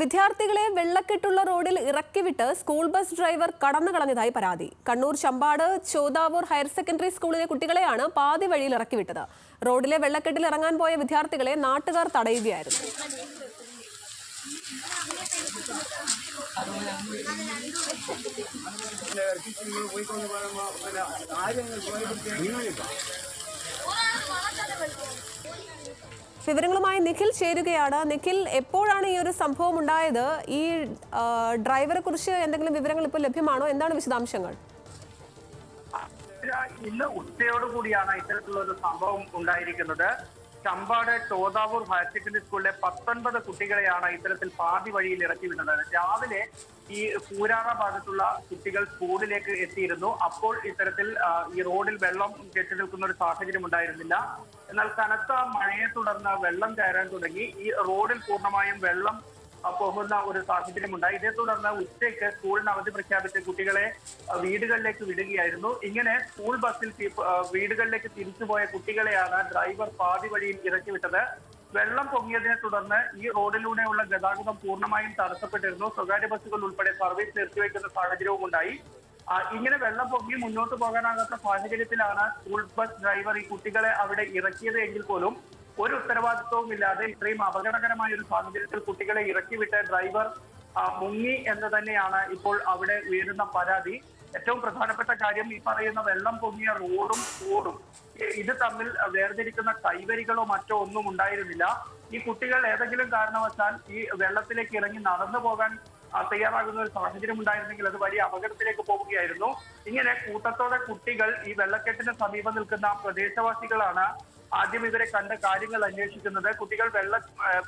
വിദ്യാർത്ഥികളെ വെള്ളക്കെട്ടുള്ള റോഡിൽ ഇറക്കിവിട്ട് school bus driver കടന്നു കളഞ്ഞതായി പരാതി. കണ്ണൂർ ചമ്പാട് ചോദാവൂർ ഹയർ സെക്കൻഡറി സ്കൂളിലെ കുട്ടികളെയാണ് പാതി വഴിയിൽ ഇറക്കിവിട്ടത്. റോഡിലെ വെള്ളക്കെട്ടിൽ ഇറങ്ങാൻ പോയ വിദ്യാർത്ഥികളെ നാട്ടുകാർ തടയുകയായിരുന്നു. വിവരങ്ങളുമായി നിഖിൽ ചേരുകയാണ്. നിഖിൽ എപ്പോഴാണ് ഈ ഒരു സംഭവം ഉണ്ടായത്? ഈ ഡ്രൈവറെ കുറിച്ച് എന്തെങ്കിലും വിവരങ്ങൾ ഇപ്പോൾ ലഭ്യമാണോ? എന്താണ് വിശദാംശങ്ങൾ? ഇന്ന് ഉച്ചയോടുകൂടിയാണ് ഇത്തരത്തിലുള്ള ഒരു സംഭവം ഉണ്ടായിരിക്കുന്നത്. ചമ്പാട് ചോദാവൂർ ഹയർ സെക്കൻഡറി സ്കൂളിലെ പത്തൊൻപത് കുട്ടികളെയാണ് ഇത്തരത്തിൽ പാതി വഴിയിൽ ഇറക്കി വിടുന്നത്. രാവിലെ ഈ പൂരാറ ഭാഗത്തുള്ള കുട്ടികൾ സ്കൂളിലേക്ക് എത്തിയിരുന്നു. അപ്പോൾ ഇത്തരത്തിൽ ഈ റോഡിൽ വെള്ളം കെട്ടി നിൽക്കുന്ന ഒരു സാഹചര്യം ഉണ്ടായിരുന്നില്ല. എന്നാൽ കനത്ത മഴയെ തുടർന്ന് വെള്ളം കയറാൻ തുടങ്ങി. ഈ റോഡിൽ പൂർണമായും വെള്ളം പോകുന്ന ഒരു സാഹചര്യമുണ്ടായി ഇതേ തുടർന്ന് ഉച്ചയ്ക്ക് സ്കൂളിന് അവധി പ്രഖ്യാപിച്ച് കുട്ടികളെ വീടുകളിലേക്ക് വിടുകയായിരുന്നു. ഇങ്ങനെ സ്കൂൾ ബസ്സിൽ വീടുകളിലേക്ക് തിരിച്ചുപോയ കുട്ടികളെയാണ് ഡ്രൈവർ പാതി വഴിയിൽ ഇറക്കി വിട്ടത്. വെള്ളം പൊങ്ങിയതിനെ തുടർന്ന് ഈ റോഡിലൂടെയുള്ള ഗതാഗതം പൂർണമായും തടസ്സപ്പെട്ടിരുന്നു. സ്വകാര്യ ബസ്സുകൾ ഉൾപ്പെടെ സർവീസ് നിർത്തിവെക്കുന്ന സാഹചര്യവും ഉണ്ടായി. ഇങ്ങനെ വെള്ളം പൊങ്ങി മുന്നോട്ട് പോകാനാകാത്ത സാഹചര്യത്തിലാണ് സ്കൂൾ ബസ് ഡ്രൈവർ ഈ കുട്ടികളെ അവിടെ ഇറക്കിയത് എങ്കിൽ പോലും ഒരു ഉത്തരവാദിത്വവും ഇല്ലാതെ ഇത്രയും അപകടകരമായ ഒരു സാഹചര്യത്തിൽ കുട്ടികളെ ഇറക്കിവിട്ട ഡ്രൈവർ മുങ്ങി എന്ന് തന്നെയാണ് ഇപ്പോൾ അവിടെ ഉയരുന്ന പരാതി. ഏറ്റവും പ്രധാനപ്പെട്ട കാര്യം ഈ പറയുന്ന വെള്ളം പൊങ്ങിയ റോഡും റോഡും ഇത് തമ്മിൽ വേർതിരിക്കുന്ന കൈവരികളോ മറ്റോ ഒന്നും ഉണ്ടായിരുന്നില്ല. ഈ കുട്ടികൾ ഏതെങ്കിലും കാരണവശാൽ ഈ വെള്ളത്തിലേക്ക് ഇറങ്ങി നടന്നു പോകാൻ തയ്യാറാകുന്ന ഒരു സാഹചര്യം ഉണ്ടായിരുന്നെങ്കിൽ അത് വലിയ അപകടത്തിലേക്ക് പോവുകയായിരുന്നു. ഇങ്ങനെ കൂട്ടത്തോടെ കുട്ടികൾ ഈ വെള്ളക്കെട്ടിന് സമീപം നിൽക്കുന്ന പ്രദേശവാസികളാണ് ആദ്യം ഇവരെ കണ്ട കാര്യങ്ങൾ അന്വേഷിക്കുന്നത് കുട്ടികൾ വെള്ള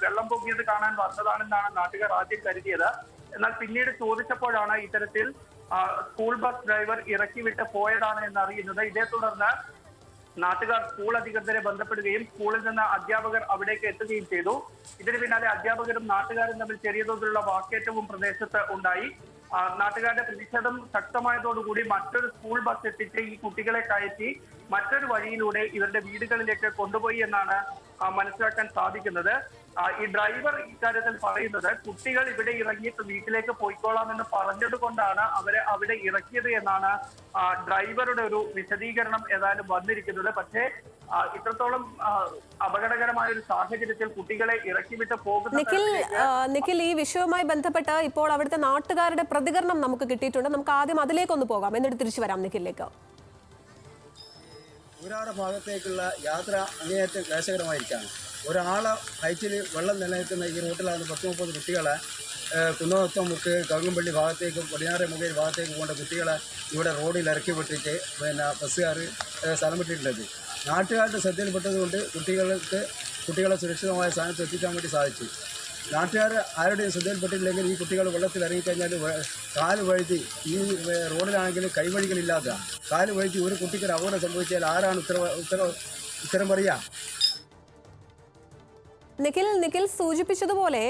വെള്ളം പൊങ്ങിയത് കാണാൻ വന്നതാണെന്നാണ് നാട്ടുകാർ ആദ്യം കരുതിയത്. എന്നാൽ പിന്നീട് ചോദിച്ചപ്പോഴാണ് ഇത്തരത്തിൽ സ്കൂൾ ബസ് ഡ്രൈവർ ഇറക്കി വിട്ട് പോയതാണ് എന്ന് അറിയുന്നത് ഇതേ തുടർന്ന് നാട്ടുകാർ സ്കൂൾ അധികൃതരെ ബന്ധപ്പെടുകയും സ്കൂളിൽ നിന്ന് അധ്യാപകർ അവിടേക്ക് എത്തുകയും ചെയ്തു. ഇതിന് പിന്നാലെ അധ്യാപകരും നാട്ടുകാരും തമ്മിൽ ചെറിയ തോതിലുള്ള വാക്കേറ്റവും പ്രദേശത്ത് ഉണ്ടായി. നാട്ടുകാരുടെ പ്രതിഷേധം ശക്തമായതോടുകൂടി മറ്റൊരു സ്കൂൾ ബസ് എത്തിച്ച് ഈ കുട്ടികളെ കയറ്റി മറ്റൊരു വഴിയിലൂടെ ഇവരുടെ വീടുകളിലേക്ക് കൊണ്ടുപോയി എന്നാണ് മനസ്സിലാക്കാൻ സാധിക്കുന്നത്. ഈ ഡ്രൈവർ ഇക്കാര്യത്തിൽ പറയുന്നത് കുട്ടികൾ ഇവിടെ ഇറങ്ങിയിട്ട് വീട്ടിലേക്ക് പോയിക്കോളാം എന്ന് പറഞ്ഞത് കൊണ്ടാണ് അവരെ അവിടെ ഇറക്കിയത് എന്നാണ് ഡ്രൈവറുടെ ഒരു വിശദീകരണം ഏതായാലും വന്നിരിക്കുന്നത്. പക്ഷേ ഇത്രത്തോളം അപകടകരമായ ഒരു സാഹചര്യത്തിൽ കുട്ടികളെ ഇറക്കിവിട്ട് പോകുന്ന നിഖിൽ നിഖിൽ ഈ വിഷയവുമായി ബന്ധപ്പെട്ട് ഇപ്പോൾ അവിടുത്തെ നാട്ടുകാരുടെ പ്രതികരണം നമുക്ക് കിട്ടിയിട്ടുണ്ട്. നമുക്ക് ആദ്യം അതിലേക്കൊന്ന് പോകാം. എന്നിട്ട് തിരിച്ചു വരാം നിഖിലേക്ക് ഒരാളുടെ ഭാഗത്തേക്കുള്ള യാത്ര അങ്ങേയറ്റം ക്ലേശകരമായിരിക്കുകയാണ് ഒരാളെ ഹൈറ്റിൽ വെള്ളം നിലനിൽക്കുന്ന ഈ റൂട്ടിലാണ് പത്ത് മുപ്പത് കുട്ടികളെ കുന്നോത്തം മുക്ക് കവുങ്ങമ്പള്ളി ഭാഗത്തേക്കും പടിഞ്ഞാറെ മുഖേൽ ഭാഗത്തേക്കും കൊണ്ട കുട്ടികളെ ഇവിടെ റോഡിൽ ഇറക്കി വിട്ടിട്ട് പിന്നെ ബസ്സുകാർ സ്ഥലം വിട്ടിട്ടുള്ളത്. നാട്ടുകാരുടെ ശ്രദ്ധയിൽപ്പെട്ടതുകൊണ്ട് കുട്ടികൾക്ക് കുട്ടികളെ സുരക്ഷിതമായ സ്ഥാനത്ത് എത്തിക്കാൻ വേണ്ടി സാധിച്ചു. നാട്ടുകാർ ആരുടെയും ശ്രദ്ധയിൽപ്പെട്ടില്ലെങ്കിൽ ഈ കുട്ടികൾ വെള്ളത്തിൽ ഇറങ്ങിക്കഴിഞ്ഞാൽ കാൽ വഴുതി ഈ റോഡിലാണെങ്കിൽ കൈവഴികളില്ലാത്ത കാൽ വഴുതി ഒരു കുട്ടിക്ക് ഒരു അപകടം സംഭവിച്ചാൽ ആരാണ് ഉത്തരവ് ഉത്തരവ് ഉത്തരം പറയുക നിഖിൽ നിഖിൽ സൂചിപ്പിച്ചതുപോലെ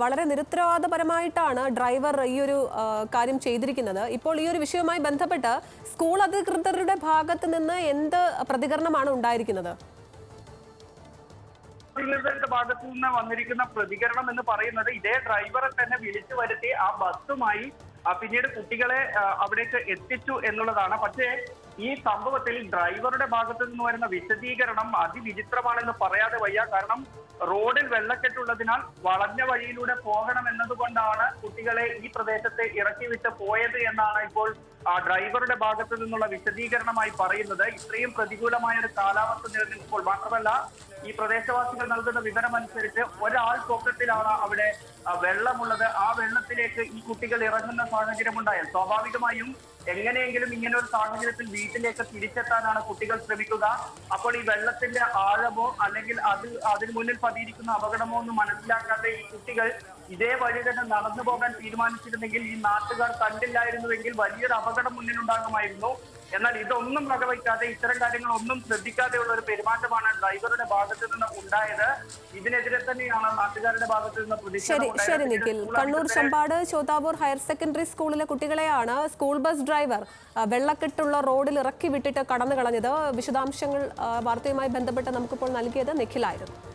വളരെ നിരുത്തരവാദപരമായിട്ടാണ് ഡ്രൈവർ ഈ ഒരു കാര്യം ചെയ്തിരിക്കുന്നത്. ഇപ്പോൾ ഈ ഒരു വിഷയവുമായി ബന്ധപ്പെട്ട് സ്കൂൾ അധികൃതരുടെ ഭാഗത്ത് നിന്ന് എന്ത് പ്രതികരണമാണ് ഉണ്ടായിരിക്കുന്നത്? അധികൃതരുടെ ഭാഗത്തു നിന്ന് വന്നിരിക്കുന്ന പ്രതികരണം എന്ന് പറയുന്നത് ഇതേ ഡ്രൈവറെ തന്നെ വിളിച്ചു വരുത്തി ആ ബസ്സുമായി പിന്നീട് കുട്ടികളെ അവിടേക്ക് എത്തിച്ചു എന്നുള്ളതാണ്. പക്ഷേ ഈ സംഭവത്തിൽ ഡ്രൈവറുടെ ഭാഗത്തു നിന്ന് വരുന്ന വിശദീകരണം അതിവിചിത്രമാണെന്ന് പറയാതെ വയ്യ. കാരണം റോഡിൽ വെള്ളക്കെട്ടുള്ളതിനാൽ വളഞ്ഞ വഴിയിലൂടെ പോകണം എന്നതുകൊണ്ടാണ് കുട്ടികളെ ഈ പ്രദേശത്തെ ഇറക്കി വിട്ട് പോയത് എന്നാണ് ഇപ്പോൾ ആ, ഡ്രൈവറുടെ ഭാഗത്തു നിന്നുള്ള വിശദീകരണമായി പറയുന്നത്. ഇത്രയും പ്രതികൂലമായ ഒരു കാലാവസ്ഥ നിലനിൽക്കുമ്പോൾ മാത്രമല്ല ഈ പ്രദേശവാസികൾ നൽകുന്ന വിവരമനുസരിച്ച് ഒരാൾ പൊക്കത്തിലാണ് അവിടെ വെള്ളമുള്ളത്. ആ വെള്ളത്തിലേക്ക് ഈ കുട്ടികൾ ഇറങ്ങുന്ന സാഹചര്യം ഉണ്ടായാൽ സ്വാഭാവികമായും എങ്ങനെയെങ്കിലും ഇങ്ങനെ ഒരു സാഹചര്യത്തിൽ വീട്ടിലേക്ക് തിരിച്ചെത്താനാണ് കുട്ടികൾ ശ്രമിക്കുക. അപ്പോൾ ഈ വെള്ളത്തിന്റെ ആഴമോ അല്ലെങ്കിൽ അത് അതിന് മുന്നിൽ പതിയിരിക്കുന്ന അപകടമോ ഒന്നും മനസ്സിലാക്കാതെ ഈ കുട്ടികൾ ഇതേ വഴി തന്നെ നടന്നു പോകാൻ തീരുമാനിച്ചിരുന്നെങ്കിൽ ഈ നാട്ടുകാർ കണ്ടില്ലായിരുന്നുവെങ്കിൽ വലിയൊരു അപകടം മുന്നിലുണ്ടാകുമായിരുന്നു. എന്നാൽ ഇതൊന്നും വകവയ്ക്കാതെ ഇത്തരം കാര്യങ്ങൾ കാര്യങ്ങളൊന്നും ശ്രദ്ധിക്കാതെയുള്ള ഒരു പെരുമാറ്റമാണ് ഡ്രൈവറുടെ ഭാഗത്തു നിന്ന് ഉണ്ടായത്. ഇതിനെതിരെ തന്നെയാണ് നാട്ടുകാരുടെ ഭാഗത്തു നിന്ന് പ്രതിഷേധം ശരി നിഖിൽ. കണ്ണൂർ ചെമ്പാട് ചോത്താവൂർ ഹയർ സെക്കൻഡറി സ്കൂളിലെ കുട്ടികളെയാണ് സ്കൂൾ ബസ് ഡ്രൈവർ വെള്ളക്കെട്ടുള്ള റോഡിൽ ഇറക്കി വിട്ടിട്ട് കടന്നു കളഞ്ഞത്. വിശദാംശങ്ങൾ വാർത്തയുമായി ബന്ധപ്പെട്ട് നമുക്കിപ്പോൾ നൽകിയത് നിഖിലായിരുന്നു.